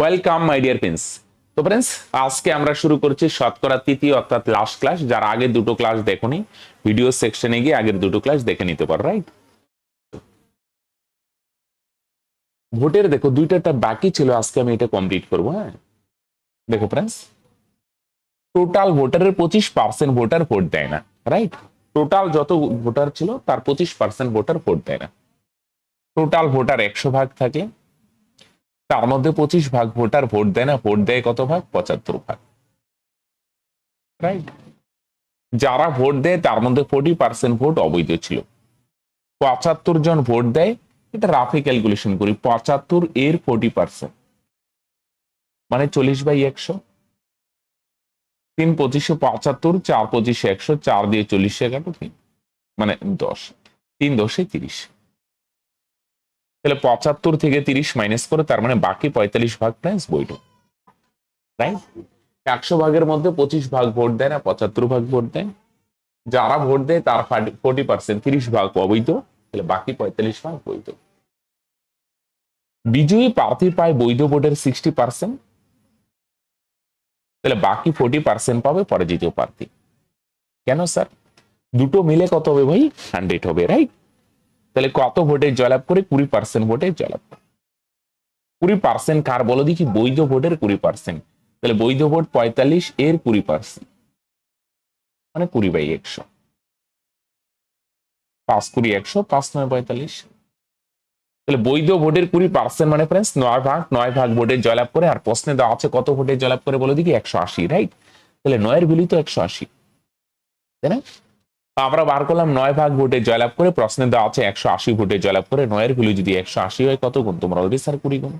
Welcome my dear friends তো friends আজকে আমরা শুরু করছি শতকরা তৃতীয় অর্থাৎ লাস্ট ক্লাস যারা আগে দুটো ক্লাস দেখোনি। ভিডিও সেকশনে গিয়ে আগের দুটো ক্লাস দেখে নিতে পারো রাইট ভোটের দেখো, দুইটা বাকি ছিল, আজকে আমি এটা কমপ্লিট করব হ্যাঁ? দেখো ফ্রেন্ডস টোটাল ভোটারের পঁচিশ পার্সেন্ট ভোটার ভোট দেয় না রাইট টোটাল যত ভোটার ছিল, তার পঁচিশ পার্সেন্ট ভোটার ভোট দেয় না। টোটাল ভোটার একশো ভাগ থাকে তার মধ্যে পঁচিশ ভাগ ভোটার ভোট দেয় না, ভোট দেয় কত ভাগ? পঁচাত্তর ভাগ। রাইট যারা ভোট দেয়, তার মধ্যে ফোর্টি পার্সেন্ট ভোট অবৈধ ছিল। পঁচাত্তর জন ভোট দেয়, এটা রাফে ক্যালকুলেশন করি, পঁচাত্তর এর ফোর্টি পার্সেন্ট মানে চল্লিশ বাই একশো। তিন পঁচিশে পঁচাত্তর, চার পঁচিশে একশো, চার দিয়ে চল্লিশে কাটো তিন। মানে দশ। তিন দশে তিরিশ। তাহলে পঁচাত্তর থেকে তিরিশ মাইনাস করে তার মানে বাকি পঁয়তাল্লিশ ভাগ প্রাইস বৈধ রাইট একশো ভাগের মধ্যে পঁচিশ ভাগ ভোট দেয় না, পঁচাত্তর ভাগ ভোট দেয়। যারা ভোট দেয় তার ফোর্টি পার্সেন্ট তিরিশ ভাগ অবৈধ, তাহলে বাকি পঁয়তাল্লিশ ভাগ বৈধ। বিজয়ী প্রার্থী পায় বৈধ ভোটের সিক্সটি পার্সেন্ট তাহলে বাকি ফোর্টি পার্সেন্ট পাবে পরাজিত প্রার্থী। কেন স্যার দুটো মিলে কত হবে ভাই? হান্ড্রেড হবে রাইট তাহলে কত ভোটে জয়লাভ করে কুড়ি পার্সেন্ট ভোটে জয়লাভ? করে কুড়ি পার্সেন্ট কার? বলো দেখি, বৈধ ভোটের কুড়ি পার্সেন্ট তাহলে বৈধ ভোট পঁয়তাল্লিশ, এর কুড়ি পার্সেন্ট মানে কুড়ি বাই একশো। পাঁচ কুড়ি একশো, পাঁচ নয় পঁয়তাল্লিশ। তাহলে বৈধ ভোটের কুড়ি পার্সেন্ট মানে ফ্রেন্ডস নয় ভাগ নয় ভাগ ভোটে জয়লাভ করে, আর প্রশ্নে দেওয়া আছে কত ভোটে জয়লাভ করে, বলে দেখি, একশো আশি রাইট তাহলে নয়ের ভ্যালু তো একশো আশি। তাই না? আমরা বার করলাম নয় ভাগ ভোটে জয়লাভ করে প্রশ্নে দেওয়া আছে একশো আশি ভোটে জয়লাভ করে নয়ের ভ্যালু যদি একশো আশি হয় কত গুণ? তোমরা অলরেডি স্যার কুড়ি গুণ।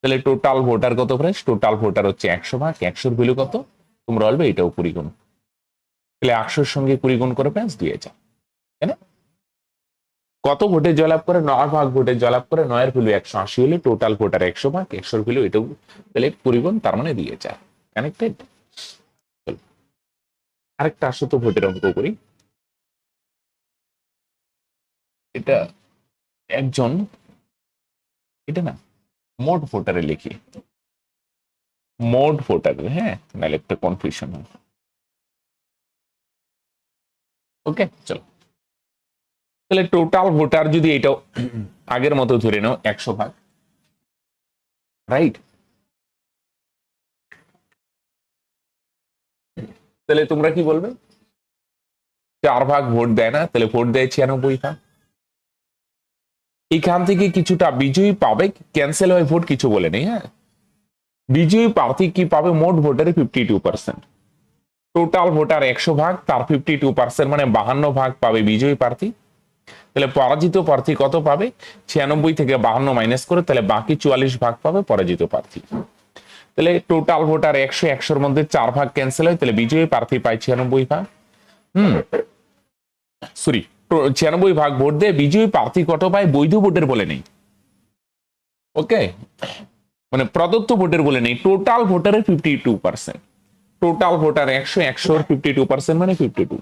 তাহলে টোটাল ভোটার কত ফ্রেন্ডস টোটাল ভোটার হচ্ছে একশো ভাগ, একশোর ভ্যালু কত? তোমরা বলবে এটাও কুড়ি গুণ। তাহলে একশোর সঙ্গে কুড়ি গুণ করে ফ্রেন্ডস দুই হাজার তাই না? কত ভোটে জয়লাভ করে? নয় ভাগ ভোটে জয়লাভ করে নয়ের ভ্যালু একশো আশি হলে টোটাল ভোটার একশো ভাগ, একশোর ভ্যালু এটাও তাহলে কুড়ি গুণ, তার মানে দুই হাজার কানেক্টেড আরেকটা আসো তো ভোটের অঙ্ক করি। এটা একজন, এটা না মোট ভোটারে লিখি। মোট ভোটারের হ্যাঁ নাহলে একটা কনফিউশন হয়। ওকে চলো। তাহলে টোটাল ভোটার যদি এটাও আগের মতো ধরে নাও, একশো ভাগ। রাইট তাহলে তোমরা কি বলবে? চার ভাগ ভোট দেয় না, তাহলে ভোট দেয় ছিয়ানব্বই ভাগ। এখান থেকে কিছুটা বিজয়ী পাবে ক্যান্সেল হয়ে ভোট কিছু বলে নেই হ্যাঁ? বিজয়ী প্রার্থী কি পাবে? মোট ভোটারে fifty two percent total voter একশো ভাগ, তার ফিফটি টু পার্সেন্ট মানে বাহান্ন ভাগ পাবে বিজয়ী প্রার্থী। তাহলে পরাজিত প্রার্থী কত পাবে? ছিয়ানব্বই থেকে বাহান্ন মাইনাস করে, তাহলে বাকি চুয়াল্লিশ ভাগ পাবে পরাজিত প্রার্থী। তাহলে টোটাল ভোটার একশো, একশোর মধ্যে চার ভাগ ক্যান্সেল হয়, তাহলে বিজয়ী প্রার্থী পায় ছিয়ানব্বই ভাগ। হুম? সরি ছিয়ানব্বই ভাগ ভোট দিয়ে বিজয়ী প্রার্থী কত পায় বৈধ ভোটের বলে নেই। ওকে মানে প্রদত্ত ভোটের বলে নেই। টোটাল ভোটারের fifty two percent total voter একশো, একশোর ফিফটি টু পার্সেন্ট মানে ফিফটি টু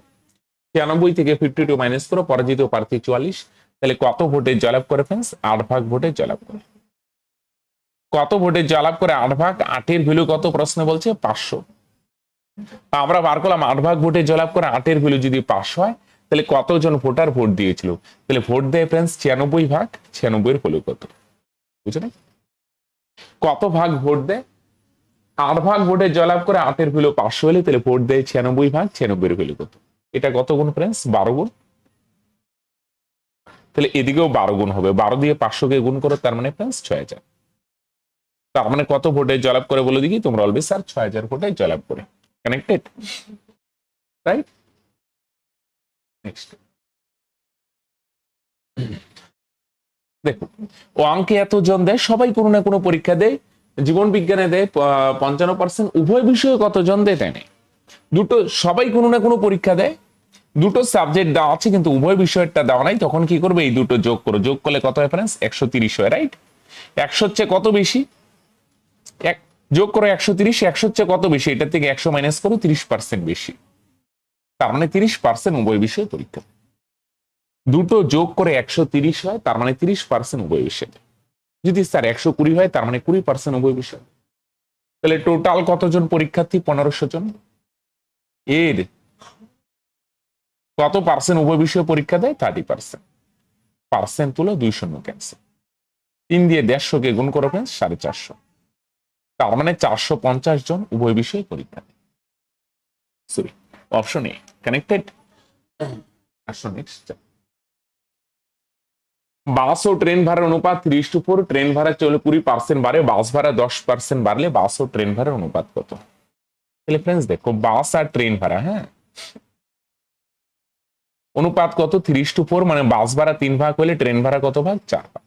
ছিয়ানব্বই থেকে ফিফটি টু মাইনাস করো, পরাজিত প্রার্থী চুয়াল্লিশ। তাহলে কত ভোটে জয়লাভ করে ফ্রেন্স আট ভাগ ভোটে জয়লাভ করে। কত ভোটে জয়লাভ করে আট ভাগ? আটের ভ্যালু কত? প্রশ্ন বলছে পাঁচশো। আমরা বার করলাম, আট ভাগ ভোটে জয়লাভ করে আটের ভ্যালু যদি পাঁচশো হয় তাহলে কতজন ভোটার ভোট দিয়েছিল? তাহলে ভোট দেয় ফ্রেন্স ছিয়ানব্বই ভাগ ছিয়ানব্বই ভ্যালু কত? বুঝলেন কত ভাগ ভোট দেয়? আট ভাগ ভোটে জয়লাভ করে আটের ভ্যালু পাঁচশো হলে তাহলে ভোট দেয় ছিয়ানব্বই ভাগ ছিয়ানব্বই ভ্যালু কত? এটা কত গুণ ফ্রেন্স বারো গুণ। তাহলে এদিকেও বারো গুণ হবে। বারো দিয়ে পাঁচশোকে গুণ করো, তার মানে ফ্রেন্স ছয় হাজার। তার মানে কত ভোটে জয়লাভ করে বলে দেখি তোমরা অলবে স্যার ছয় হাজার ভোটে জয়লাভ করে। কানেক্টেড রাইট নেক্সট দেখো ও অঙ্কে এতজন দেয়, সবাই কোনো না কোনো পরীক্ষা দেয়, জীবন বিজ্ঞানে দেয় পঞ্চান্ন পার্সেন্ট উভয় বিষয়ে কতজন দেয় তাই দুটো, সবাই কোনো না কোনো পরীক্ষা দেয়, দুটো সাবজেক্ট দেওয়া আছে, কিন্তু উভয় বিষয়েরটা দেওয়া নাই, তখন কি করবে, এই দুটো যোগ করো। যোগ করলে কত ফ্রেন্ডস একশো তিরিশ হয় রাইট একশো হচ্ছে কত বেশি? এক, যোগ করো একশো তিরিশ একশো হচ্ছে কত বেশি? এটা থেকে একশো মাইনাস করো, তিরিশ পার্সেন্ট বেশি। তার মানে তিরিশ পার্সেন্ট উভয় বিষয়ে পরীক্ষা। দুটো যোগ করে একশো তিরিশ হয়, তার মানে তিরিশ পার্সেন্ট উভয় বিষয়ে। যদি স্যার একশো কুড়ি হয়, তার মানে কুড়ি পার্সেন্ট উভয় বিষয়। তাহলে টোটাল কতজন পরীক্ষার্থী? পনেরোশো জন। এর কত পার্সেন্ট উভয় বিষয়ে পরীক্ষা দেয়? থার্টি পার্সেন্ট পার্সেন্ট তুলো দুই শূন্য ক্যান্সেল তিন দিয়ে দেড়শোকে গুণ করে ফ্রেন্ডস সাড়ে চারশো। তার মানে চারশো পঞ্চাশ জন উভয় বিষয়ে পরীক্ষা দেয়। Sorry option A connected bus O train ভাড়ার অনুপাত ত্রিশ টু ফোর, ট্রেন ভাড়া চলে কুড়ি পার্সেন্ট বাড়ে, বাস ভাড়া দশ পার্সেন্ট বাড়লে বাস ও ট্রেন ভাড়ার অনুপাত কত? তাহলে ফ্রেন্ডস দেখো, বাস আর ট্রেন ভাড়া হ্যাঁ? অনুপাত কত? ত্রিশ টু ফোর মানে বাস ভাড়া তিন ভাগ হলে ট্রেন ভাড়া কত ভাগ? চার ভাগ।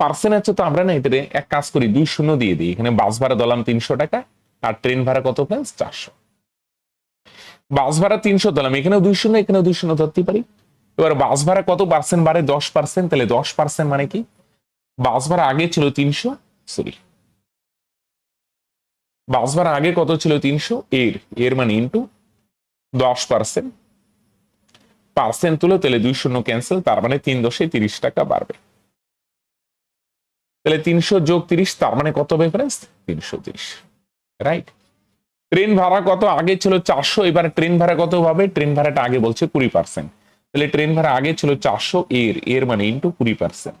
পার্সেন্ট আছে তো আমরা না, এটাতে এক কাজ করি, দুই শূন্য দিয়ে দিই। এখানে বাস ভাড়া দিলাম তিনশো টাকা, আর ট্রেন ভাড়া কত ফ্রেন্ডস চারশো। বাস ভাড়া তিনশো দিলাম, এখানেও দুই শূন্য এখানেও দুই শূন্য ধরতে পারি। এবার বাস ভাড়া কত? পার্সেন্ট বাড়ে দশ পার্সেন্ট, তাহলে দশ পার্সেন্ট মানে কি? বাস ভাড়া আগে ছিল তিনশো সরি বাস ভাড়া আগে কত ছিল তিনশো? এর এর মানে ইন্টু দশ পার্সেন্ট। পার্সেন্ট তুলো তাহলে দুই শূন্য ক্যান্সেল, তার মানে তিন দশে তিরিশ টাকা বাড়বে। তাহলে তিনশো যোগ তিরিশ, তার মানে কত হবে ফ্রেন্স তিনশো তিরিশ রাইট ট্রেন ভাড়া কত? আগে ছিল চারশো, এবার ট্রেন ভাড়া কত হবে? ট্রেন ভাড়াটা আগে বলছে কুড়ি পার্সেন্ট তাহলে ট্রেন ভাড়া আগে ছিল চারশো, এর এর মানে ইন্টু কুড়ি পার্সেন্ট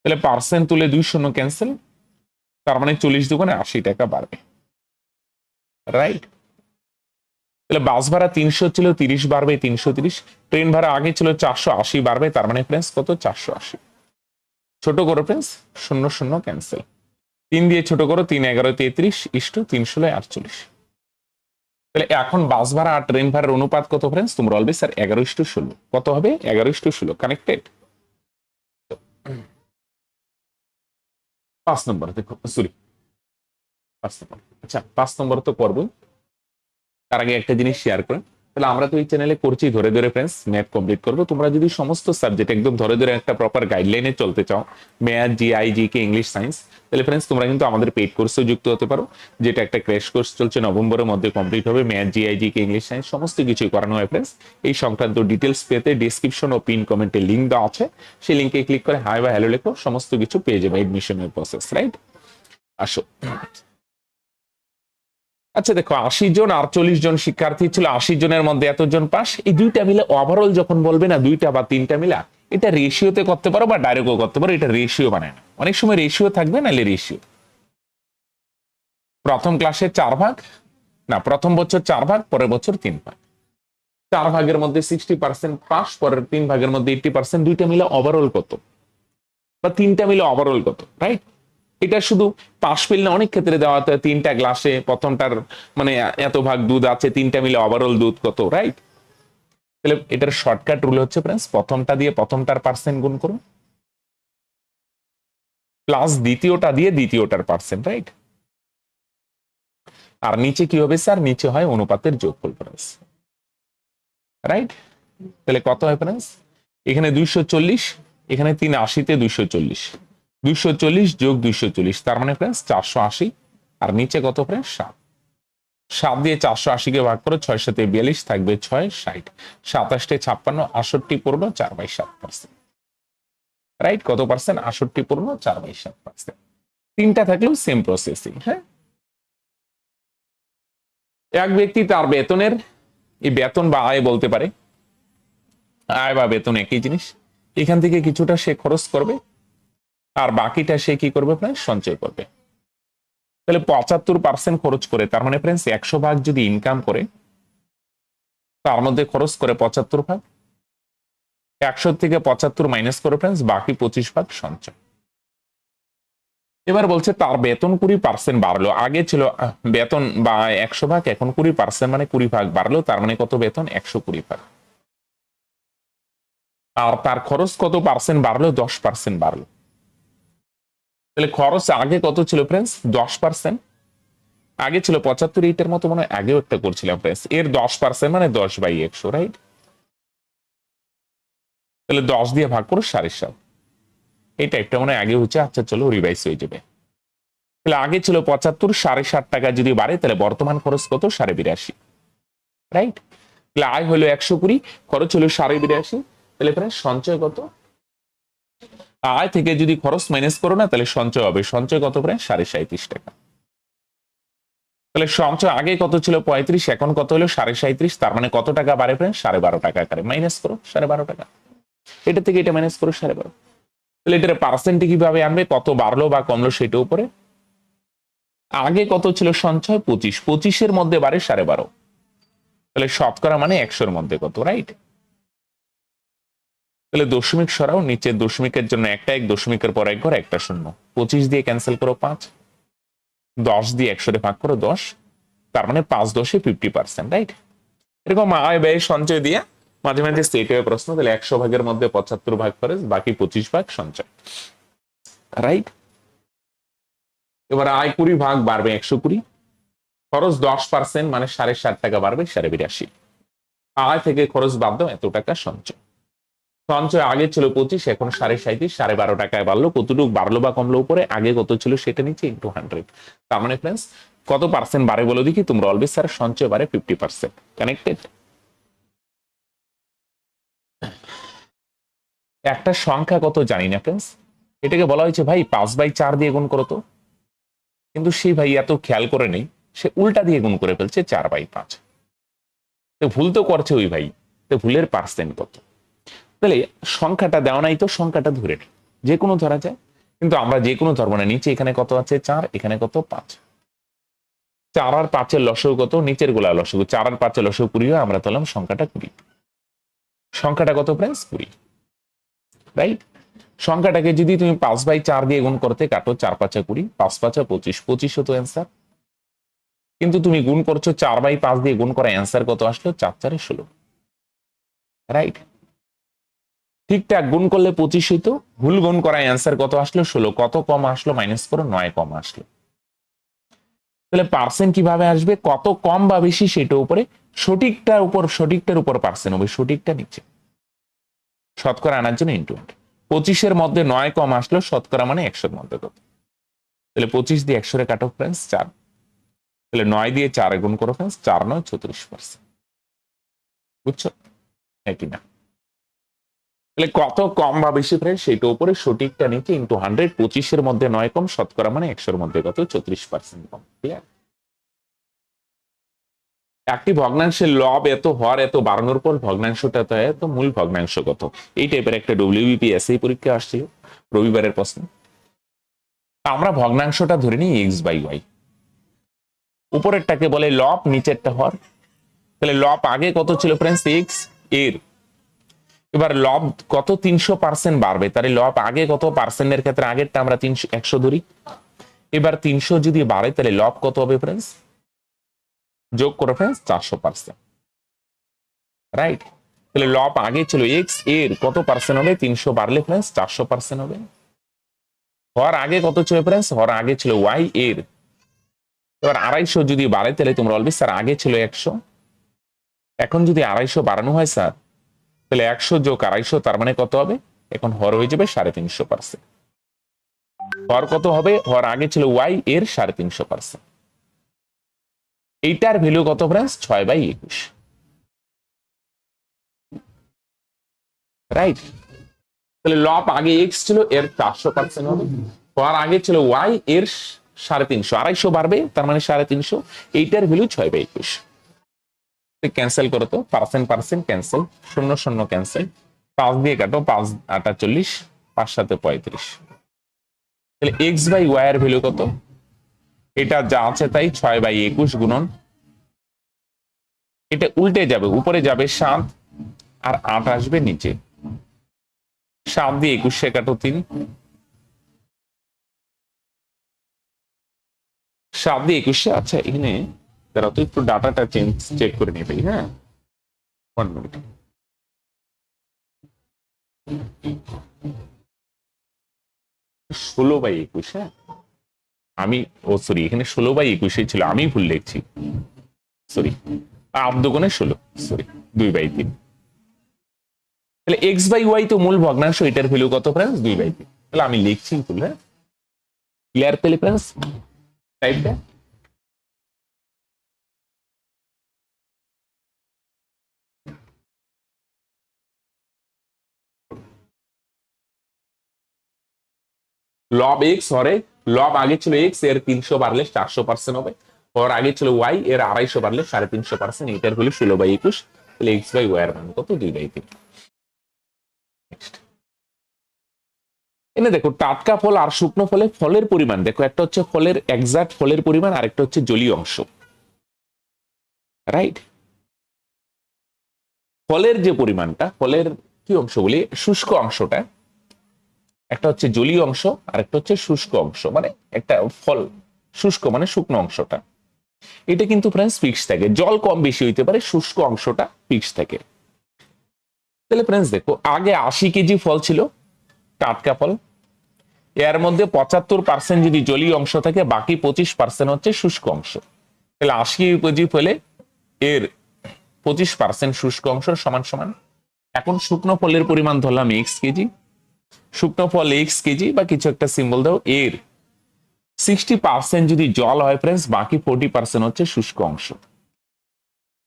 তাহলে পার্সেন্ট তুলে দুই শূন্য ক্যান্সেল তার মানে চল্লিশ দোকানে আশি টাকা বাড়বে। রাইট তাহলে বাস ভাড়া তিনশো ছিল, তিরিশ বাড়বে, তিনশো তিরিশ। ট্রেন ভাড়া আগে ছিল চারশো আশি বাড়বে, তার মানে ফ্রেন্স কত? চারশো আশি। ছোট করো ফ্রেন্স শূন্য শূন্য ক্যান্সেল তিন দিয়ে ছোট করো, তিন এগারো, তেত্রিশ, ইষ্ট তিন ষোলো, আটচল্লিশ। তাহলে এখন বাস ভাড়া আর ট্রেন ভাড়ার অনুপাত কত ফ্রেন্স তোমরা অলবে স্যার এগারো ইস্টু ষোলো। কত হবে? এগারো ইস্টু ষোলো। কানেক্টেড পাঁচ নম্বর, দেখো সরি পাঁচ নম্বর। আচ্ছা পাঁচ নম্বর তো করবোই তার আগে একটা জিনিস শেয়ার করেন তাহলে আমরা তো এই চ্যানেলে করছি, ধরে ধরে ফ্রেন্ডস ম্যাথ কমপ্লিট করব। তোমরা যদি সমস্ত সাবজেক্ট একদম ধরে ধরে একটা প্রপার গাইডলাইনে চলতে চাও math GI G K English science তাহলে ফ্রেন্ডস তোমরা কিন্তু আমাদের পেড কোর্সেও যুক্ত হতে পারো, যেটা একটা ক্র্যাশ কোর্স চলছে, নভেম্বরের মধ্যে কমপ্লিট হবে math GI G K English science সমস্ত কিছুই করানো হয় ফ্রেন্ডস এই সংক্রান্ত ডিটেলস পেতে ডিসক্রিপশন ও পিন কমেন্টে লিঙ্ক দেওয়া আছে, সেই লিঙ্কে ক্লিক করে হাই বা হ্যালো লেখো, সমস্ত কিছু পেয়ে যাবে এডমিশনের প্রসেস রাইট আসো। আচ্ছা দেখো, আশি জন আর চল্লিশ জন শিক্ষার্থী ছিল, আশি জনের মধ্যে এতজন পাস। এই দুইটা মিলে ওভারঅল যখন বলবে না, দুইটা বা তিনটা মিলা, এটা রেশিওতে করতে পারো বা ডাইরেক্টও করতে পারো, এটা রেশিও বানায় না অনেক সময় রেশিও থাকবে, নাহলে রেশিও প্রথম ক্লাসে চার ভাগ, না, প্রথম বছর চার ভাগ, পরের বছর তিন ভাগ। চার ভাগের মধ্যে সিক্সটি পার্সেন্ট পাস পরের তিন ভাগের মধ্যে এইটটি পার্সেন্ট দুইটা মিলে ওভারঅল কত? বা তিনটা মিলে ওভারঅল কত রাইট এটা শুধু পাশ পেল না, অনেক ক্ষেত্রে দেওয়া হয় তিনটা গ্লাসে প্রথমটার মানে এত ভাগ দুধ আছে, তিনটা মিলে ওভারঅল দুধ কত রাইট তাহলে এটার শর্টকাট রুল হচ্ছে ফ্রেন্ডস প্রথমটা দিয়ে প্রথমটার পার্সেন্ট গুণ করুন। প্লাস দ্বিতীয়টা দিয়ে দ্বিতীয়টার পার্সেন্ট রাইট আর নিচে কি হবে স্যার নিচে হয় অনুপাতের যোগফল ফ্রেন্ডস রাইট তাহলে কত হয় ফ্রেন্ডস এখানে দুইশো চল্লিশ, এখানে তিন আশিতে দুইশো চল্লিশ। দুইশো চল্লিশ যোগ দুইশো চল্লিশ, তার মানে ফ্রেন্ডস চারশো আশি, আর নিচে কত ফ্রেন্ডস সাত। সাত দিয়ে চারশো আশিকে ভাগ করে ছয় সাথে বিয়াল্লিশ থাকবে ছয় ষাট সাতাশটে ছাপ্পান্ন আষট্টি পূর্ণ চার বাই সাত পার্সেন্ট রাইট কত পার্সেন্ট আষট্টি পূর্ণ চার বাই সাত পার্সেন্ট তিনটা থাকলেও সেম প্রসেসিং হ্যাঁ? এক ব্যক্তি তার বেতনের, এই বেতন বা আয় বলতে পারে। আয় বা বেতন একই জিনিস। এখান থেকে কিছুটা সে খরচ করবে। আর বাকিটা সে কি করবে প্রায় সঞ্চয় করবে। তাহলে পঁচাত্তর পার্সেন্ট খরচ করে, তার মানে ফ্রেন্ডস একশো ভাগ যদি ইনকাম করে, তার মধ্যে খরচ করে পঁচাত্তর ভাগ। একশো থেকে পঁচাত্তর মাইনাস করে ফ্রেন্ডস বাকি পঁচিশ ভাগ সঞ্চয়। এবার বলছে তার বেতন কুড়ি পার্সেন্ট বাড়লো। আগে ছিল বেতন বা একশো ভাগ, এখন কুড়ি পার্সেন্ট মানে কুড়ি ভাগ বাড়লো, তার মানে কত বেতন? একশো কুড়ি ভাগ। আর তার খরচ কত পার্সেন্ট বাড়লো? দশ পার্সেন্ট বাড়লো। তাহলে খরচ আগে কত ছিল ফ্রেন্ডস দশ পার্সেন্ট আগে ছিল পঁচাত্তর, এইটার মতো মনে হয় আগেও একটা করছিলাম ফ্রেন্ডস এর দশ পার্সেন্ট মানে দশ বাই একশো রাইট তাহলে দশ দিয়ে ভাগ করো সাড়ে সাত। এই টাইপটা মনে আগে হচ্ছে আচ্ছা চলো রিভাইস হয়ে যাবে। তাহলে আগে ছিল পঁচাত্তর, সাড়ে ষাট টাকা যদি বাড়ে, তাহলে বর্তমান খরচ কত? সাড়ে বিরাশি। রাইট তাহলে আয় হলো একশো কুড়ি, খরচ হলো সাড়ে বিরাশি। তাহলে ফ্রেন্ড সঞ্চয় কত? আয় থেকে যদি খরচ মাইনাস করো না, তাহলে সঞ্চয় হবে। সঞ্চয় কত প্রায়? সাড়ে সাঁত্রিশ টাকা। তাহলে সঞ্চয় আগে কত ছিল? পঁয়ত্রিশ, এখন কত হলো? সাড়ে সাঁত্রিশ তার মানে কত টাকা বাড়ে প্রায়? সাড়ে বারো টাকা আকারে মাইনাস করো, সাড়ে বারো টাকা। এটা থেকে এটা মাইনাস করো, সাড়ে বারো। তাহলে এটার পার্সেন্টে কীভাবে আনবে? কত বাড়লো বা কমলো সেটা উপরে। আগে কত ছিল সঞ্চয়? পঁচিশ। পঁচিশের মধ্যে বাড়ে সাড়ে বারো। তাহলে শতকরা মানে একশোর মধ্যে কত রাইট তাহলে দশমিক সরাও, নিচে দশমিকের জন্য একটা এক, দশমিকের পর এক ঘর একটা শূন্য। পঁচিশ দিয়ে ক্যান্সেল করো পাঁচ। দশ দিয়ে একশোরে ভাগ করো দশ। তার মানে পাঁচ দশে ফিফটি পার্সেন্ট রাইট এরকম আয় ব্যয় সঞ্চয় দিয়ে মাঝে মাঝে স্টেট হয়ে প্রশ্ন, তাহলে একশো ভাগের মধ্যে পঁচাত্তর ভাগ খরচ বাকি পঁচিশ ভাগ সঞ্চয়। রাইট এবার আয় কুড়ি ভাগ বাড়বে একশো কুড়ি। খরচ দশ পার্সেন্ট মানে সাড়ে ষাট টাকা বাড়বে সাড়ে বিরাশি। আয় থেকে খরচ বাদ দাও এত টাকা সঞ্চয়। সঞ্চয় আগে ছিল পঁচিশ, এখন সাড়ে সাঁত্রিশ সাড়ে বারো টাকায় বাড়লো, কতটুকু বাড়লো বা কমলো উপরে, আগে কত ছিল সেটা নিচে ইন্টু হান্ড্রেড তার মানে ফ্রেন্ডস কত পার্সেন্ট বাড়ে বলে দেখি, তোমরা অলবেজ স্যার সঞ্চয় বাড়ে ফিফটি পার্সেন্ট কানেক্টেড একটা সংখ্যা কত জানি না ফ্রেন্ডস এটাকে বলা হয়েছে, ভাই, পাঁচ বাই চার দিয়ে গুণ করো তো। কিন্তু সে ভাই এত খেয়াল করে নেই, সে উল্টা দিয়ে গুণ করে ফেলছে চার বাই পাঁচ। ভুল তো করছে ওই ভাই, তো ভুলের পার্সেন্ট কত? তাহলে সংখ্যাটা দেওয়া নাই তো সংখ্যাটা ধরে নিই যে কোনো ধরা যায়। কিন্তু আমরা যে কোনো ধরবো না, নিচে এখানে কত আছে? চার, এখানে কত? পাঁচ। চার আর পাঁচের লসও কত? নিচের গোলা লসগু চার আর পাঁচের লসও কুড়ি হয়, আমরা তোলাম সংখ্যাটা কুড়ি। সংখ্যাটা কত প্রাইস কুড়ি। রাইট সংখ্যাটাকে যদি তুমি পাঁচ বাই চার দিয়ে গুণ করতে কাটো, চার পাঁচা কুড়ি, পাঁচ পাঁচা পঁচিশ। পঁচিশ হতো অ্যান্সার কিন্তু তুমি গুণ করছ, চার বাই পাঁচ দিয়ে গুণ করা অ্যান্সার কত আসলো? চার চারে ষোলো। রাইট ঠিকঠাক গুণ করলে পঁচিশ হইতো। ভুল গুণ করায় অ্যান্সার কত আসলো? ষোলো। কত কম আসলো? মাইনাস করো, নয় কম আসলো। তাহলে পার্সেন্ট কীভাবে আসবে? কত কম বা বেশি সেটা উপরে, সঠিকটার উপর সঠিকটার উপর পার্সেন্ট হবে, সঠিকটা নিচে। শতকরা আনার জন্য ইন্টু পঁচিশের মধ্যে নয় কম আসলো, শতকরা মানে একশোর মধ্যে কত? তাহলে পঁচিশ দিয়ে একশোরে কাট অফ ফ্রেন্স চার। তাহলে নয় দিয়ে চারে গুণ করো ফ্রেন্স চার নয়, ছত্রিশ পার্সেন্ট বুঝছ? কি না। তাহলে কত কম বা বেশি ফ্রেন্ড সেটা উপরে সঠিকটা নিচে ইন্টু হান্ড্রেড পঁচিশের মধ্যে নয় কম, শতকরা মানে একশোর মধ্যে কত? চৌত্রিশ পার্সেন্ট কম ক্লিয়ার একটি ভগ্নাংশের লব এত, হর এত, বাড়ানোর পর ভগ্নাংশটা তো এত, মূল ভগ্নাংশ কত? এই টাইপের একটা ডব্লিউবিপি এসএই পরীক্ষা আসছিল রবিবারের প্রশ্ন। আমরা ভগ্নাংশটা ধরে নিই এক্স বাই ওয়াই উপরেরটাকে বলে লব, নিচেরটা হর। তাহলে লব আগে কত ছিল ফ্রেন্ডস এক্সের। এবার লব কত? তিনশো পার্সেন্ট বাড়বে। তাহলে লব আগে কত পার্সেন্টের ক্ষেত্রে? আগেরটা আমরা তিনশো, একশো ধরি। এবার তিনশো যদি বাড়ে, তাহলে লব কত হবে ফ্রেন্ডস যোগ করে ফ্রেন্ডস চারশো পার্সেন্ট রাইট তাহলে লব আগে ছিল এক্সের কত পার্সেন্ট হবে? তিনশো বাড়লে ফ্রেন্ডস চারশো পার্সেন্ট হবে। হর আগে কত ছিল ফ্রেন্ডস হর আগে ছিল ওয়াই এর। এবার আড়াইশো যদি বাড়ে, তাহলে তোমরা বলবে, স্যার, আগে ছিল একশো। এখন যদি আড়াইশো বাড়ানো হয়, স্যার তাহলে একশো যোগ আড়াইশো, তার মানে কত হবে? এখন হর হয়ে যাবে সাড়ে তিনশো পার্সেন্ট হর কত হবে? হর আগে ছিল ওয়াই, এর সাড়ে তিনশো পার্সেন্ট এইটার ভ্যালু কত ফ্রেন্ডস ছয় বাই একুশ। রাইট তাহলে লব আগে এক্স ছিল, এর চারশো পার্সেন্ট হবে। হর আগে ছিল ওয়াই, এর সাড়ে তিনশো। আড়াইশো বাড়বে, তার মানে সাড়ে তিনশো। এইটার ভ্যালু ছয় বাই একুশ। ক্যান্সেল করো তো পার্সেন্ট পার্সেন্ট ক্যান্সেল শূন্য শূন্য ক্যান্সেল পাঁচ দিয়ে কাটো, পাঁচ আটা চল্লিশ, পাঁচ সাথে পঁয়ত্রিশ। তাহলে এক্স বাই ওয়াই এর ভ্যালু কত? এটা যা আছে তাই ছয় বাই একুশ গুণন। এটা উল্টে যাবে, উপরে যাবে সাত, আর আট আসবে নিচে। সাত দিয়ে একুশে কাটো তিন। সাত দিয়ে একুশে আচ্ছা এখানে তারা তো একটু ডাটাটা চেঞ্জ চেক করে নেবে হ্যাঁ? ওয়ান মিনিট ষোলো বাই একুশ হ্যাঁ? আমি, ও সরি এখানে ষোলো বাই একুশে ছিল আমি ভুল লিখছি সরি আবদোগনে ষোলো সরি দুই বাই তিন। তাহলে এক্স বাই ওয়াই তো মূল ভগ্নাংশ, এটার ভ্যালু কত ফ্রেন্ডস দুই বাই তিন। তাহলে আমি লিখছি ভুল হ্যাঁ? ক্লিয়ার পেলে ফ্রেন্ডস টাইপটা লব এক্স হরে লব আগে ছিল এক্সের তিনশো বাড়লে চারশো পার্সেন্ট হবে। ওর আগে ছিল ওয়াই এর আড়াইশো বাড়লে সাড়ে তিনশো পার্সেন্ট এটার হলো ষোলো বাই একুশ, তাহলে এক্স বাই ওয়াই এর মান কত? দুই বাই তিন. এনে দেখো, টাটকা ফল আর শুকনো ফলে ফলের পরিমাণ, দেখো একটা হচ্ছে ফলের এক্সাক্ট ফলের পরিমাণ, আর একটা হচ্ছে জলীয় অংশ। রাইট ফলের যে পরিমাণটা, ফলের কি অংশ বলি শুষ্ক অংশটা একটা হচ্ছে জলীয় অংশ আর একটা হচ্ছে শুষ্ক অংশ। মানে একটা ফল, শুষ্ক মানে শুকনো অংশটা। এটা কিন্তু ফ্রেন্ডস ফিক্স থাকে। জল কম বেশি হইতে পারে, শুষ্ক অংশটা ফিক্স থাকে। তাহলে ফ্রেন্ডস দেখো, আগে আশি কেজি ফল ছিল, টাটকা ফল। এর মধ্যে পঁচাত্তর পার্সেন্ট যদি জলীয় অংশ থাকে, বাকি পঁচিশ পার্সেন্ট হচ্ছে শুষ্ক অংশ। তাহলে আশি কেজি ফলে এর পঁচিশ পার্সেন্ট শুষ্ক অংশ সমান সমান। এখন শুকনো ফলের পরিমাণ ধরলাম এক্স কেজি। শুকনো ফল এক্স কেজি বা কিছু একটা সিম্বল দাও, এর সিক্সটি পার্সেন্ট যদি জল হয় ফ্রেন্ডস বাকি ফোর্টি পার্সেন্ট হচ্ছে শুষ্ক অংশ।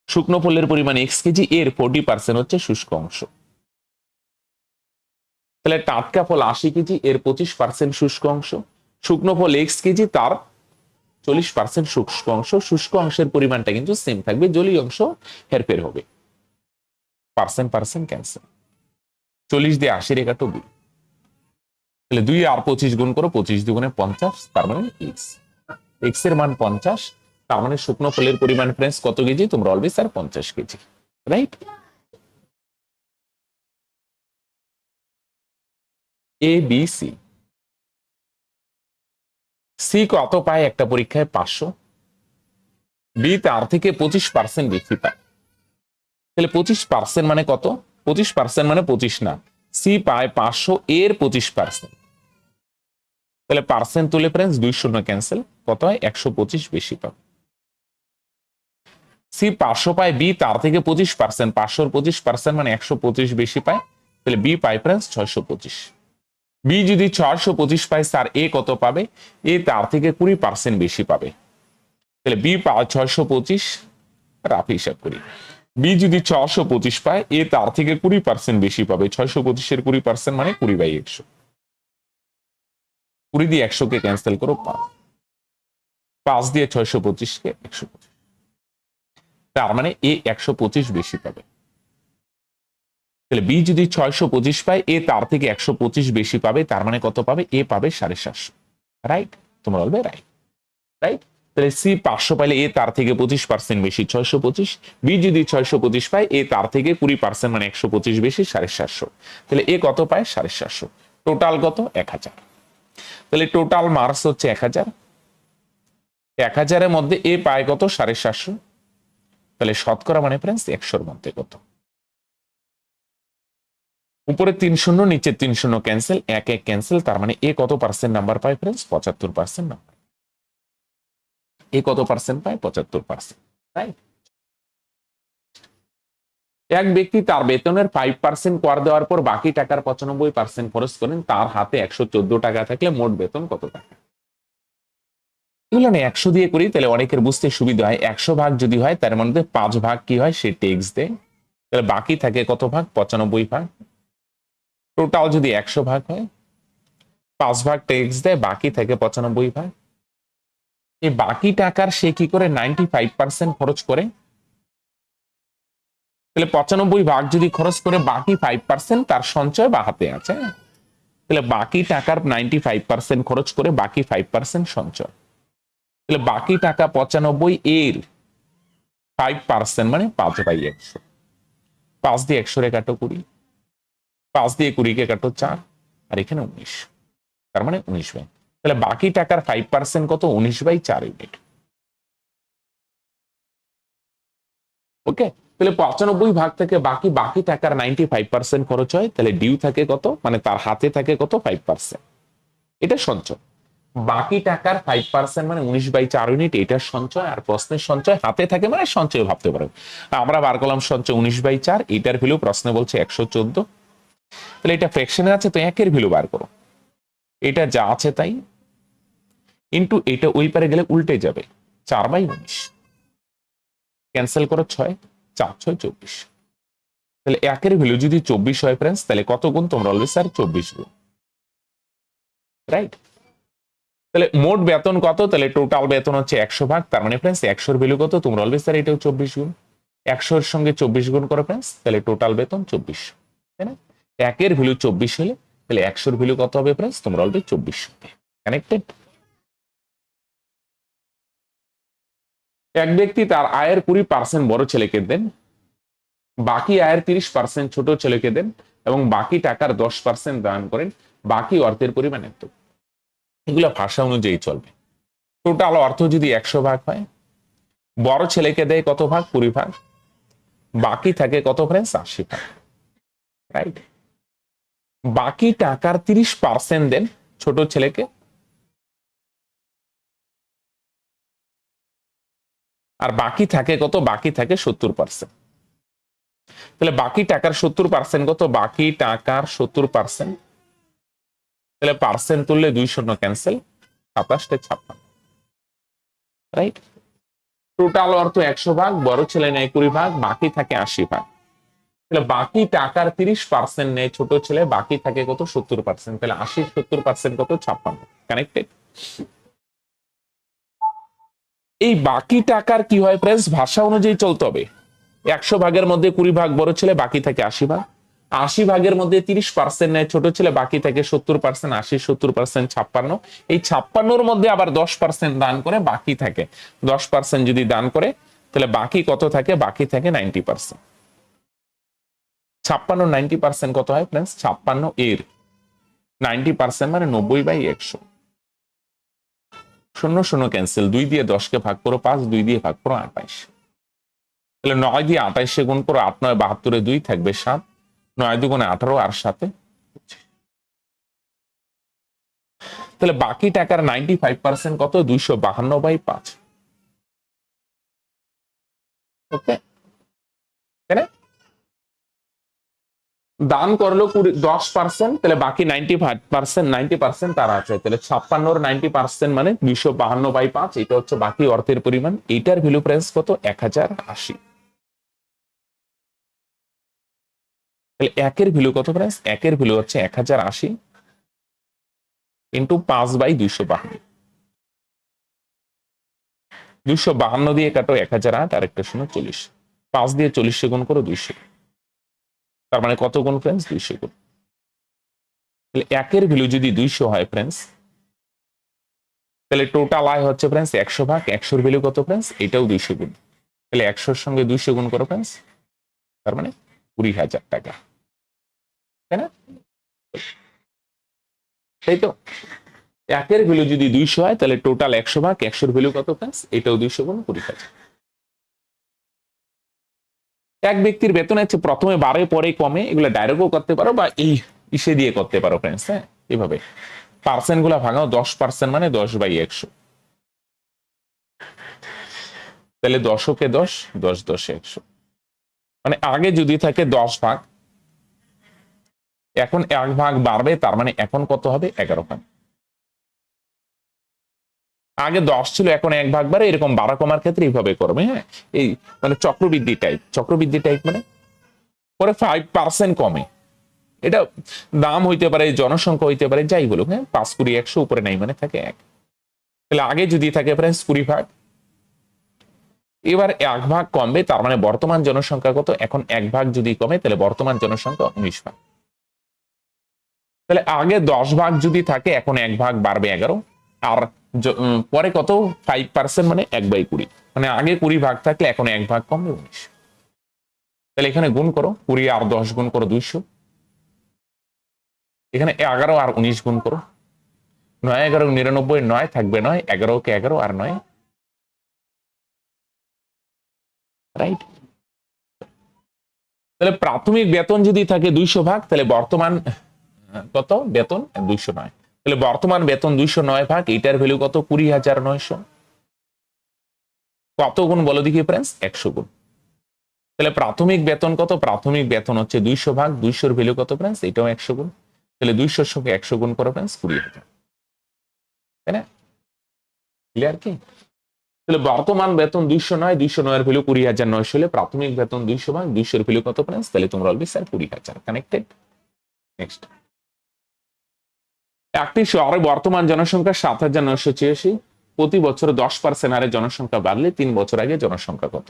শুকনো ফলের পরিমাণ এক্স কেজি, এর ফোর্টি পার্সেন্ট হচ্ছে শুষ্ক অংশ। তাহলে টাটকা ফল আশি কেজি, এর পঁচিশ পার্সেন্ট শুষ্ক অংশ। শুকনো ফল এক্স কেজি, তার চল্লিশ পার্সেন্ট শুষ্ক অংশ। শুষ্ক অংশের পরিমাণটা কিন্তু সেম থাকবে, জলীয় অংশ হেরফের হবে। পার্সেন্ট পার্সেন্ট ক্যান্সেল চল্লিশ দিয়ে আশি রেখা তো দুই। তাহলে দুই আর পঁচিশ গুণ করো, পঁচিশ দুগুণে পঞ্চাশ, তার মানে এক্স এক্সের মান পঞ্চাশ, তার মানে শুকনো ফলের পরিমাণ ফ্রেন্স কত কেজি? তোমরা অলবে স্যার পঞ্চাশ KG right A B C C কত পায়? একটা পরীক্ষায় পাঁচশো। বি তার থেকে পঁচিশ পার্সেন্ট বেশি পায় তাহলে পঁচিশ পার্সেন্ট মানে কত? পঁচিশ পার্সেন্ট মানে পঁচিশ না। সি পায় পাঁচশো এর পঁচিশ পার্সেন্ট তাহলে পার্সেন্ট তুলে ফ্রেন্ডস দুই শূন্য ক্যান্সেল কত হয়? একশো পঁচিশ বেশি পাবে। সি পাঁচশো পায় বি, তার থেকে পঁচিশ পার্সেন্ট পাঁচশোর পঁচিশ পার্সেন্ট মানে একশো পঁচিশ বেশি পায়। তাহলে বি পায় ফ্রেন্ডস ছয়শো পঁচিশ। বি যদি ছয়শো পঁচিশ পায়, স্যার এ কত পাবে? এ তার থেকে কুড়ি পার্সেন্ট বেশি পাবে। তাহলে বি পায় ছয়শো পঁচিশ, রাফ হিসাব করি। বি যদি ছশো পঁচিশ পায়, এ তার থেকে কুড়ি পার্সেন্ট বেশি পাবে। ছয়শো পঁচিশের কুড়ি পার্সেন্ট মানে কুড়ি বাই একশো। কুড়ি দিয়ে একশোকে ক্যান্সেল করো, পাঁচ। পাঁচ দিয়ে ছয়শো পঁচিশকে একশো পঁচিশ। তার মানে এ একশো পঁচিশ বেশি পাবে। তাহলে বি যদি ছয়শো পঁচিশ পায়, এ তার থেকে একশো পঁচিশ বেশি পাবে, তার মানে কত পাবে? এ পাবে সাড়ে সাতশো। রাইট তোমরা বলবে রাইট রাইট তাহলে সি পাঁচশো পাইলে এ তার থেকে পঁচিশ পার্সেন্ট বেশি, ছয়শো পঁচিশ। বি যদি ছয়শো পঁচিশ পায়, এ তার থেকে কুড়ি পার্সেন্ট মানে একশো পঁচিশ বেশি, সাড়ে সাতশো। তাহলে এ কত পায়? সাড়ে সাতশো। টোটাল কত? এক হাজার। তাহলে টোটাল মার্কস হচ্ছে এক হাজার। এক হাজারের মধ্যে এ পায় কত? সাড়ে সাতশো। তাহলে শতকরা মানে ফ্রেন্ডস একশোর মধ্যে কত? উপরে তিন শূন্য, নিচে তিন শূন্য ক্যান্সেল এক এক ক্যান্সেল তার মানে এ কত পার্সেন্ট নাম্বার পায় ফ্রেন্ডস পঁচাত্তর পার্সেন্ট নাম্বার এ কত পার্সেন্ট পায়? পঁচাত্তর পার্সেন্ট রাইট এক ব্যক্তি তার বেতনের ফাইভ পার্সেন্ট কর দেওয়ার পর বাকি টাকার পঁচানব্বই পার্সেন্ট খরচ করেন, তার হাতে একশো চোদ্দ টাকা থাকলে মোট বেতন কত টাকা? এগুলো না একশো দিয়ে করি, তাহলে অনেকের বুঝতে সুবিধা হয়। একশো ভাগ যদি হয়, তার মধ্যে পাঁচ ভাগ কি হয়? সে টেক্স দেয়। তাহলে বাকি থাকে কত ভাগ? পঁচানব্বই ভাগ। টোটাল যদি একশো ভাগ হয়, পাঁচ ভাগ টেক্স দেয়, বাকি থাকে পঁচানব্বই ভাগ। এই বাকি টাকার সে কি করে নাইনটি ফাইভ পার্সেন্ট খরচ করে? তাহলে পঁচানব্বই ভাগ যদি খরচ করে বাকি ফাইভ পার্সেন্ট তার সঞ্চয় বা হাতে আছে। তাহলে বাকি টাকার নাইনটি ফাইভ পার্সেন্ট খরচ করে বাকি ফাইভ পার্সেন্ট সঞ্চয়। তাহলে বাকি টাকা পঁচানব্বই এর ফাইভ পার্সেন্ট মানে পাঁচ বাই একশো। পাঁচ দিয়ে একশো রে কাটো কুড়ি। পাঁচ দিয়ে কুড়িকে কাটো চার। আর এখানে উনিশ। তার মানে উনিশ বাই তাহলে বাকি টাকার ফাইভ পার্সেন্ট কত? উনিশ বাই চার ইউনিট ওকে তাহলে পঁচানব্বই ভাগ থেকে বাকি বাকি টাকার নাইনটি ফাইভ পার্সেন্ট খরচ হয়, তাহলে ডিউ থাকে কত? মানে তার হাতে থাকে কত? ফাইভ পার্সেন্ট এটা সঞ্চয়। বাকি টাকার ফাইভ পার্সেন্ট মানে উনিশ বাই চার ইউনিট এটা সঞ্চয় আর প্রশ্নের সঞ্চয় হাতে থাকে মানে সঞ্চয় ভাবতে পারেন আমরা বার করলাম সঞ্চয় উনিশ বাই চার, এটার ভ্যালু প্রশ্নে বলছে একশো চোদ্দ। তাহলে এটা ফ্র্যাকশনে আছে, তো একের ভ্যালু বার করো। এটা যা আছে তাই। ইন্টু এটা ওই পারে গেলে উল্টে যাবে। চার বাই উনিশ। ক্যান্সেল করো ছয়, চার, ছয়, চব্বিশ। তাহলে একের ভ্যালু যদি চব্বিশ হয় ফ্রেন্ডস তাহলে কত গুণ? তোমরা অলওয়েজ স্যার চব্বিশ গুণ। রাইট তাহলে মোট বেতন কত? তাহলে টোটাল বেতন হচ্ছে একশো ভাগ। তার মানে ফ্রেন্ডস একশোর ভ্যালু কত? তোমরা অলবে স্যার এটাও চব্বিশ গুণ। একশোর সঙ্গে চব্বিশ গুণ করো ফ্রেন্ডস তাহলে টোটাল বেতন চব্বিশ। তাই না? একের ভ্যালু চব্বিশ হলে তাহলে একশোর ভ্যালু কত হবে ফ্রেন্ডস তোমরা অলবে চব্বিশ কানেক্টেড এক ব্যক্তি তার আয়ের কুড়ি পার্সেন্ট বড় ছেলেকে দেন, বাকি আয়ের তিরিশ পার্সেন্ট ছোট ছেলেকে দেন এবং বাকি টাকার দশ পার্সেন্ট দান করেন, বাকি অর্থের পরিমাণ এত এগুলো ভাষা অনুযায়ী চলবে। টোটাল অর্থ যদি একশো ভাগ হয়, বড় ছেলেকে দেয় কত ভাগ? কুড়ি ভাগ। বাকি থাকে কত ফ্রেন্স আশি ভাগ। রাইট বাকি টাকার তিরিশ পার্সেন্ট দেন ছোট ছেলেকে আর বাকি থাকে কত? বাকি থাকে সত্তর পার্সেন্ট তাহলে বাকি টাকার সত্তর পার্সেন্ট কত? বাকি টাকার সত্তর পার্সেন্ট তাহলে পার্সেন্ট তুললে দুই শূন্য ক্যান্সেল সাতাশটা ছাপ্পান্ন। রাইট টোটাল অর্থ একশো ভাগ, বড় ছেলে নেয় কুড়ি ভাগ, বাকি থাকে আশি ভাগ। তাহলে বাকি টাকার তিরিশ পার্সেন্ট নেয় ছোট ছেলে, বাকি থাকে কত? সত্তর পার্সেন্ট তাহলে আশি, সত্তর পার্সেন্ট কত? ছাপ্পান্ন। কানেক্টেড এই বাকি টাকার কি হয় প্রেস ভাষা অনুযায়ী চলতে হবে। একশো ভাগের মধ্যে কুড়ি ভাগ বড় ছেলে, বাকি থাকে আশি ভাগ। আশি ভাগের মধ্যে তিরিশ পার্সেন্ট নেয় ছোট ছেলে, বাকি থাকে সত্তর পার্সেন্ট আশি, সত্তর পার্সেন্ট ছাপ্পান্ন। এই ছাপ্পান্নর মধ্যে আবার দশ পার্সেন্ট দান করে বাকি থাকে। দশ পার্সেন্ট যদি দান করে, তাহলে বাকি কত থাকে? বাকি থাকে নাইনটি পার্সেন্ট ছাপ্পান্ন নাইনটি পার্সেন্ট কত হয় ফ্রেন্ডস ছাপ্পান্ন এর। নাইনটি পার্সেন্ট মানে নব্বই বাই একশো। শূন্য শূন্য ক্যান্সেল দুই দিয়ে দশকে ভাগ করো, পাঁচ, দুই দিয়ে ভাগ করো, আঠাইশ। তাহলে নয় দিয়ে আঠাইশে গুণ করো, আট নয় বাহাত্তরে দুই থাকবে সাত। নয় দুগুণে আঠারো আর সাথে তাহলে বাকি টাকার নাইনটি ফাইভ পার্সেন্ট কত? দুইশো বাহান্ন বাই পাঁচ। ওকে তাই না? দান করল কুড়ি, দশ পার্সেন্ট তাহলে বাকি ninety five percent ninety percent তারা আছে। তাহলে ছাপ্পান্নর নাইনটি পার্সেন্ট মানে দুইশো বাহান্ন বাই পাঁচ, এটা হচ্ছে বাকি অর্থের পরিমাণ। এইটার ভ্যালু প্রাইস কত? এক হাজার আশি। তাহলে একের ভ্যালু কত প্রাইস একের ভ্যালু হচ্ছে এক হাজার আশি ইন্টু পাঁচ বাই দুইশো বাহান্ন। দুইশো বাহান্ন দিয়ে কাটো এক হাজার আট আর একটা শূন্য চল্লিশ। পাঁচ দিয়ে চল্লিশে গুণ করো দুইশো। তার মানে কত গুণ ফ্রেন্ডস দুইশো গুণ। তাহলে একের ভ্যালু যদি দুইশো হয় ফ্রেন্ডস তাহলে টোটাল আয় হচ্ছে ফ্রেন্ডস একশো ভাগ। একশোর ভ্যালু কত ফ্রেন্ডস এটাও দুইশো গুণ। তাহলে একশোর সঙ্গে দুইশো গুণ করো ফ্রেন্ডস তার মানে কুড়ি হাজার টাকা। তাই না? তাই তো? একের ভ্যালু যদি দুইশো হয়, তাহলে টোটাল একশো ভাগ। একশোর ভ্যালু কত ফ্রেন্ডস এটাও দুইশো গুণ, কুড়ি হাজার। এক ব্যক্তির বেতন আছে, প্রথমে বাড়ে পরে কমে, এগুলো ডাইরেক্টও করতে পারো বা এই ইসে দিয়ে করতে পারো ফ্রেন্ডস হ্যাঁ? এভাবে। পার্সেন্টগুলা ভাঙাও, দশ পার্সেন্ট মানে দশ বাই একশো। তাহলে দশকে দশ দশ দশে একশো। মানে আগে যদি থাকে দশ ভাগ, এখন এক ভাগ বাড়বে, তার মানে এখন কত হবে? এগারো ভাগ। আগে দশ ছিল, এখন এক ভাগ বাড়ে, এরকম বাড়া কমার ক্ষেত্রে এইভাবে করবে হ্যাঁ? এই মানে চক্রবৃদ্ধি টাইপ চক্রবৃদ্ধি টাইপ মানে পরে ফাইভ পার্সেন্ট কমে। এটা দাম হইতে পারে, জনসংখ্যা হইতে পারে, যাই বলুক হ্যাঁ? পাঁচ কুড়ি, একশো উপরে নাই মানে থাকে এক। তাহলে আগে যদি থাকে প্রায় কুড়ি ভাগ। এবার এক ভাগ কমবে, তার মানে বর্তমান জনসংখ্যা কত? এখন এক ভাগ যদি কমে, তাহলে বর্তমান জনসংখ্যা উনিশ ভাগ। তাহলে আগে দশ ভাগ যদি থাকে, এখন এক ভাগ বাড়বে এগারো। আর পরে কত? ফাইভ পার্সেন্ট মানে এক বাই কুড়ি। মানে আগে কুড়ি ভাগ থাকলে এখন এক ভাগ কমবে উনিশ। তাহলে এখানে গুণ করো, কুড়ি আর দশ গুণ করো দুইশো। এখানে এগারো আর উনিশ গুণ করো। নয় এগারো নিরানব্বই, নয় থাকবে নয় এগারো কে এগারো আর নয়। রাইট তাহলে প্রাথমিক বেতন যদি থাকে দুইশো ভাগ, তাহলে বর্তমান কত? বেতন দুইশো নয়। তাহলে বর্তমান বেতন দুইশো নয় ভাগ এটার ভ্যালু কত? কুড়ি হাজার নয়শো। কত গুণ বলো দেখি ফ্রেন্ডস একশো গুণ। তাহলে প্রাথমিক বেতন কত? প্রাথমিক বেতন হচ্ছে দুইশো ভাগ, দুইশোর ভ্যালু কত ফ্রেন্ডস এটাও একশো গুণ। তাহলে দুইশোর সঙ্গে একশো গুণ করো ফ্রেন্ডস কুড়ি হাজার। তাই না? ক্লিয়ার কি? তাহলে বর্তমান বেতন দুইশো নয়, দুইশো নয়ের ভ্যালু কুড়ি হাজার নয়শো হলে প্রাথমিক বেতন দুইশো ভাগ, দুইশোর ভ্যালু কত ফ্রেন্ডস তাহলে তোমরা বলবে স্যার কুড়ি হাজার কানেক্টেড নেক্সট একটি শহরে বর্তমান জনসংখ্যা সাত হাজার নয়শো ছিয়াশি। প্রতি বছর দশ পার্সেন্ট হারে জনসংখ্যা বাড়লে তিন বছর আগে জনসংখ্যা কত?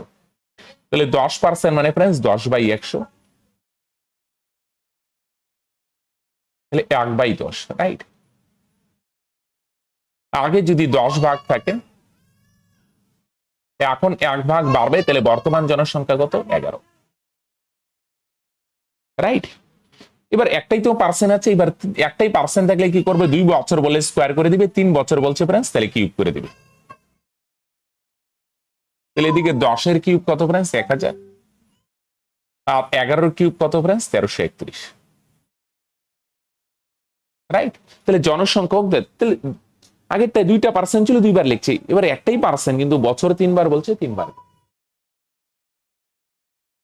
তাহলে দশ পার্সেন্ট মানে ফ্রেন্ডস দশ বাই একশো। তাহলে এক বাই দশ রাইট আগে যদি দশ ভাগ থাকে, এখন এক ভাগ বাড়বে, তাহলে বর্তমান জনসংখ্যা কত? এগারো। রাইট এবার একটাই তো পার্সেন্ট আছে, এবার একটাই পার্সেন্ট থাকলে কি করবে? দুই বছর বলে স্কোয়ার করে দিবে, তিন বছর বলছে ফ্রেন্ডস তাহলে কিউব করে দিবে। তাহলে এদিকে দশের কিউব কত ফ্রেন্ডস এক হাজার। আর এগারোর কিউব কত ফ্রেন্ডস তেরোশো একত্রিশ। রাইট তাহলে জনসংখ্যক তাহলে আগেরটা দুইটা পার্সেন্ট ছিল, দুইবার লিখছি। এবার একটাই পার্সেন্ট কিন্তু বছর তিনবার বলছে, তিনবার।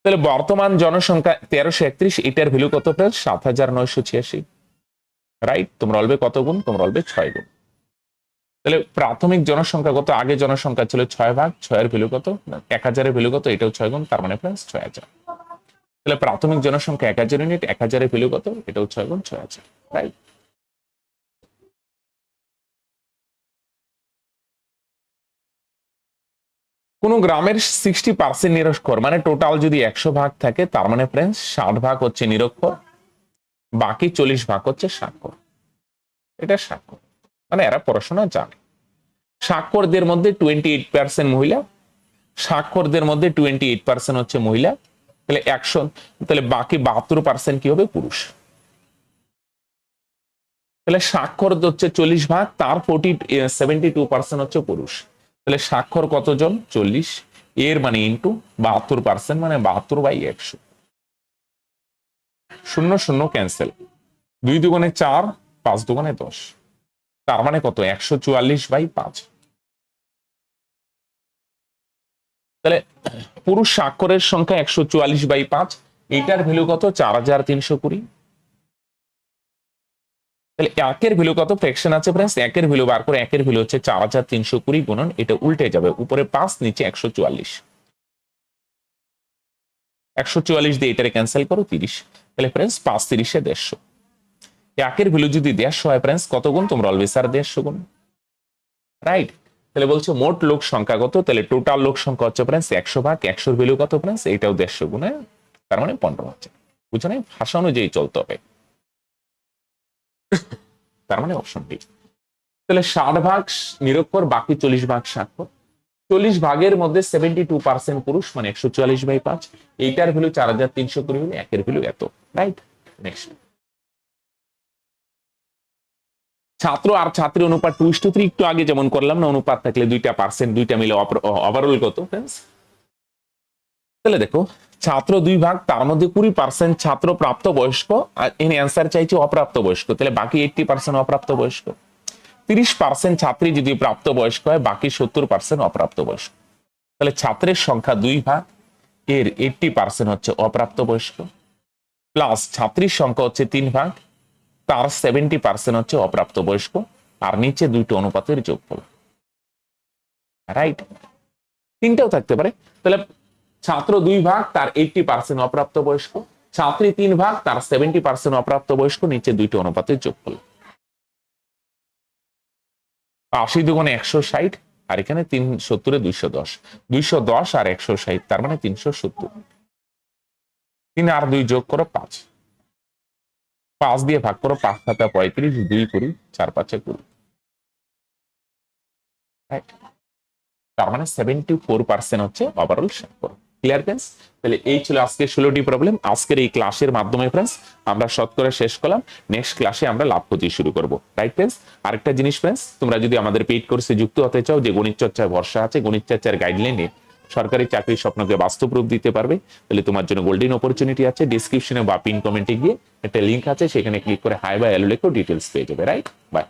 তাহলে বর্তমান জনসংখ্যা তেরোশো একত্রিশ, এটার ভ্যালু কত প্রায় সাত হাজার নয়শো ছিয়াশি। রাইট তোমরা অলবে কত গুণ? তোমরা অলবে ছয় গুণ। তাহলে প্রাথমিক জনসংখ্যা কত? আগে জনসংখ্যা ছিল ছয় ভাগ। ছয়ের ভ্যালু কত? এক হাজারের ভ্যালু কত? এটাও ছয় গুণ, তার মানে প্লাস ছয় হাজার। তাহলে প্রাথমিক জনসংখ্যা এক হাজার ইউনিট এক হাজারের ভ্যালু কত? এটাও ছয় গুণ, ছয় হাজার। রাইট কোন গ্রামের সিক্সটি পার্সেন্ট নিরক্ষর মানে টোটাল যদি একশো ভাগ থাকে, তার মানে ফ্রেন্ডস ষাট ভাগ হচ্ছে নিরক্ষর, বাকি চল্লিশ ভাগ হচ্ছে স্বাক্ষর এটা স্বাক্ষর মানে এরা পড়াশোনা জানে। স্বাক্ষরদের মধ্যে টোয়েন্টি এইট পার্সেন্ট মহিলা স্বাক্ষরদের মধ্যে টোয়েন্টি এইট পার্সেন্ট হচ্ছে মহিলা। তাহলে একশো, তাহলে বাকি বাহাত্তর পার্সেন্ট কি হবে? পুরুষ। তাহলে স্বাক্ষর হচ্ছে চল্লিশ ভাগ, তার ফোর্টি সেভেন্টি টু পার্সেন্ট হচ্ছে পুরুষ। তাহলে স্বাক্ষর কতজন? চল্লিশ। এর মানে ইন্টু বাহাত্তর পার্সেন্ট মানে বাহাত্তর বাই একশো। শূন্য শূন্য ক্যান্সেল দুই দুগুণে চার, পাঁচ দুগুণে দশ। তার মানে কত? একশো চুয়াল্লিশ বাই পাঁচ। তাহলে পুরুষ স্বাক্ষরের সংখ্যা একশো চুয়াল্লিশ বাই পাঁচ। এটার ভ্যালু কত? চার হাজার তিনশো কুড়ি। তাহলে একের ভ্যালু কত? ফ্র্যাকশন আছে ফ্রেন্ডস একের ভ্যালু বার করে একের ভ্যালু হচ্ছে চার হাজার তিনশো কুড়ি গুণন, এটা উল্টে যাবে। উপরে পাঁচ, নিচে একশো চুয়াল্লিশ। একশো চুয়াল্লিশ দিয়ে এটারে ক্যান্সেল করো, তিরিশ। তাহলে ফ্রেন্ডস পাঁচ তিরিশে দেড়শো। একের ভ্যালু যদি দেড়শো হয় ফ্রেন্ডস কত গুণ? তোমরা অলওয়েজ আর দেড়শো গুণ। রাইট তাহলে বলছো মোট লোক সংখ্যা কত? তাহলে টোটাল লোক সংখ্যা হচ্ছে ফ্রেন্ডস একশো ভাগ, একশোর ভ্যালু কত ফ্রেন্ডস এটাও দেড়শো গুণে তার মানে পনেরো হচ্ছে। বুঝছ না? ভাষা অনুযায়ী চলতে হবে। তার মানে অপশন ডি তাহলে ষাট ভাগ নিরক্ষর, বাকি চল্লিশ ভাগ স্বাক্ষর চল্লিশ ভাগের মধ্যে সেভেন্টি টু পার্সেন্ট পুরুষ মানে একশো চুয়াল্লিশ বাই পাঁচ। এইটার ভ্যালু চার হাজার তিনশো কুড়ি হলে একের ভ্যালু এত রাইট নেক্সট ছাত্র আর ছাত্রী অনুপাত টু টু থ্রি, একটু আগে যেমন করলাম না, অনুপাত থাকলে দুইটা পার্সেন্ট দুইটা মিলে ওভারঅল কত ফ্রেন্ডস তাহলে দেখো ছাত্র দুই ভাগ, তার মধ্যে কুড়ি পার্সেন্ট ছাত্র প্রাপ্ত বয়স্ক আর এর অ্যান্সার চাইছে অপ্রাপ্ত বয়স্ক তাহলে বাকি এইটটি পার্সেন্ট অপ্রাপ্ত বয়স্ক তিরিশ পার্সেন্ট ছাত্রী যদি প্রাপ্ত বয়স্ক হয়, বাকি সত্তর পার্সেন্ট অপ্রাপ্ত বয়স্ক তাহলে ছাত্রের সংখ্যা দুই ভাগ, এর এইটটি পার্সেন্ট হচ্ছে অপ্রাপ্ত বয়স্ক প্লাস ছাত্রীর সংখ্যা হচ্ছে তিন ভাগ, তার সেভেন্টি পার্সেন্ট হচ্ছে অপ্রাপ্ত বয়স্ক আর নিচে দুইটি অনুপাতের যোগফল। রাইট তিনটাও থাকতে পারে। তাহলে ছাত্র দুই ভাগ, তার এইটটি পার্সেন্ট অপ্রাপ্ত বয়স্ক ছাত্রী তিন ভাগ, তার সেভেন্টি পার্সেন্ট অপ্রাপ্ত বয়স্ক নিচে দুইটি অনুপাতের যোগফল আশি দুগুণে একশো ষাট, আর এখানে তিন সত্তরে দুইশো দশ। দুইশো দশ আর একশো ষাট, তার মানে তিনশো সত্তর। তিন আর দুই যোগ করো পাঁচ। পাঁচ দিয়ে ভাগ করো পাঁচ সাতা পঁয়ত্রিশ, দুই কুড়ি, চার পাঁচে কুড়ি। তার মানে সেভেন্টি ফোর পার্সেন্ট হচ্ছে ওভারঅল স্বাক্ষর ক্লিয়ার ফ্রেন্ডস তাহলে এই ছিল আজকের ষোলোটি প্রবলেম আজকের এই ক্লাসের মাধ্যমে ফ্রেন্ডস আমরা শতকরা শেষ করলাম। নেক্সট ক্লাসে আমরা লাভ ক্ষতি শুরু করব। রাইট ফ্রেন্ডস আরেকটা জিনিস ফ্রেন্ডস তোমরা যদি আমাদের পেইড কোর্সে যুক্ত হতে চাও, যে গণিত চর্চায় ভরসা আছে, গণিত চর্চার গাইডলাইনে সরকারি চাকরির স্বপ্নকে বাস্তব রূপ দিতে পারবে, তাহলে তোমার জন্য গোল্ডেন অপরচুনিটি আছে। ডিসক্রিপশনে বা পিন কমেন্টে গিয়ে একটা লিঙ্ক আছে, সেখানে ক্লিক করে হাই বা অ্যালো লেখো ডিটেলস পেয়ে যাবে। Right by